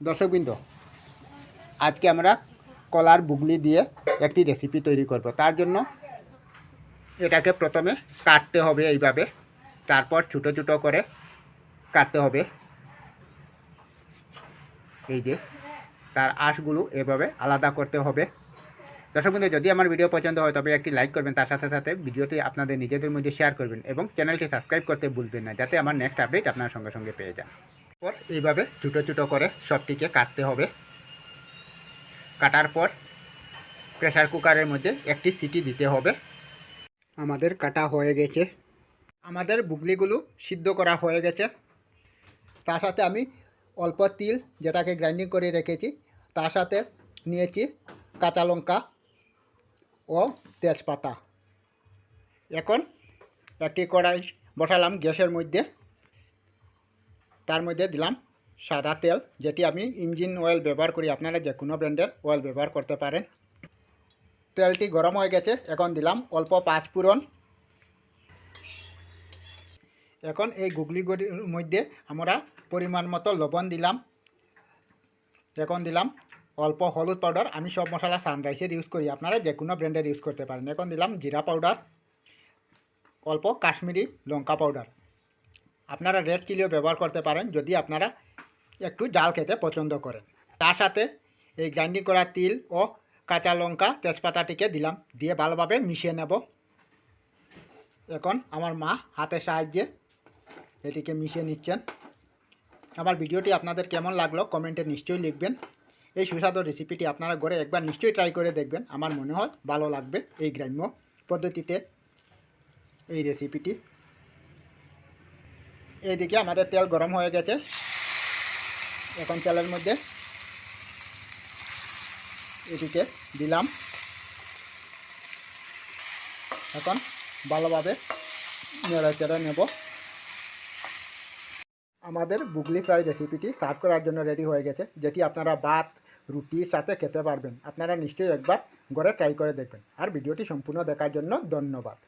দর্শকবৃন্দ, আজকে আমরা কলার বুগলি দিয়ে একটি রেসিপি তৈরি করব। তার জন্য এটাকে প্রথমে কাটতে হবে এইভাবে, তারপর ছোটো ছোটো করে কাটতে হবে। এই যে, তার আঁশগুলো এভাবে আলাদা করতে হবে। দর্শকবৃন্দ, যদি আমার ভিডিও পছন্দ হয়, তবে একটি লাইক করবেন, তার সাথে সাথে ভিডিওটি আপনাদের নিজেদের মধ্যে শেয়ার করবেন এবং চ্যানেলটি সাবস্ক্রাইব করতে ভুলবেন না, যাতে আমার নেক্সট আপডেট আপনার সঙ্গে সঙ্গে পেয়ে যান। পর এইভাবে ছোটো ছোটো করে সবটিকে কাটতে হবে। কাটার পর প্রেসার কুকারের মধ্যে একটি সিটি দিতে হবে। আমাদের কাটা হয়ে গেছে। আমাদের বুগলিগুলো সিদ্ধ করা হয়ে গেছে। তার সাথে আমি অল্প তিল যেটাকে গ্রাইন্ডিং করে রেখেছি, তার সাথে নিয়েছি কাঁচা লঙ্কা ও তেজপাতা। এখন একটি কড়াই বসালাম গ্যাসের মধ্যে। তার মধ্যে দিলাম সাদা তেল, যেটি আমি ইঞ্জিন অয়েল ব্যবহার করি। আপনারা যে কোনো ব্র্যান্ডের অয়েল ব্যবহার করতে পারেন। তেলটি গরম হয়ে গেছে, এখন দিলাম অল্প পাঁচ ফোড়ন। এখন এই গুগলিগুলির মধ্যে আমরা পরিমাণ মতো লবণ দিলাম। এখন দিলাম অল্প হলুদ পাউডার আমি সব মশলা সানরাইসের ইউজ করি, আপনারা যে কোনো ব্র্যান্ডের ইউজ করতে পারেন। এখন দিলাম জিরা পাউডার অল্প কাশ্মীরি লঙ্কা পাউডার আপনারা রেড চিলিও ব্যবহার করতে পারেন যদি আপনারা একটু জাল খেতে পছন্দ করেন। তার সাথে এই গ্রাইন্ডিং করা তিল ও কাঁচা লঙ্কা তেজপাতাটিকে দিলাম, দিয়ে ভালোভাবে মিশিয়ে নেব। এখন আমার মা হাতের সাহায্যে এটিকে মিশিয়ে নিচ্ছেন। আমার ভিডিওটি আপনাদের কেমন লাগল কমেন্টে নিশ্চয়ই লিখবেন। এই সুস্বাদু রেসিপিটি আপনারা ঘরে একবার নিশ্চয়ই ট্রাই করে দেখবেন। আমার মনে হয় ভালো লাগবে এই গ্রাম্য পদ্ধতিতে এই রেসিপিটি এইদিকে আমাদের তেল গরম হয়ে গেছে। এখন তেলের মধ্যে এটিকে দিলাম। এখন ভালোভাবে নেড়ে চেড়ে নেব। আমাদের বুগলি ফ্রাই রেসিপিটি সার্ভ করার জন্য রেডি হয়ে গেছে, যেটি আপনারা ভাত, রুটির সাথে খেতে পারবেন। আপনারা নিশ্চয়ই একবার ঘরে ট্রাই করে দেখবেন। আর ভিডিওটি সম্পূর্ণ দেখার জন্য ধন্যবাদ।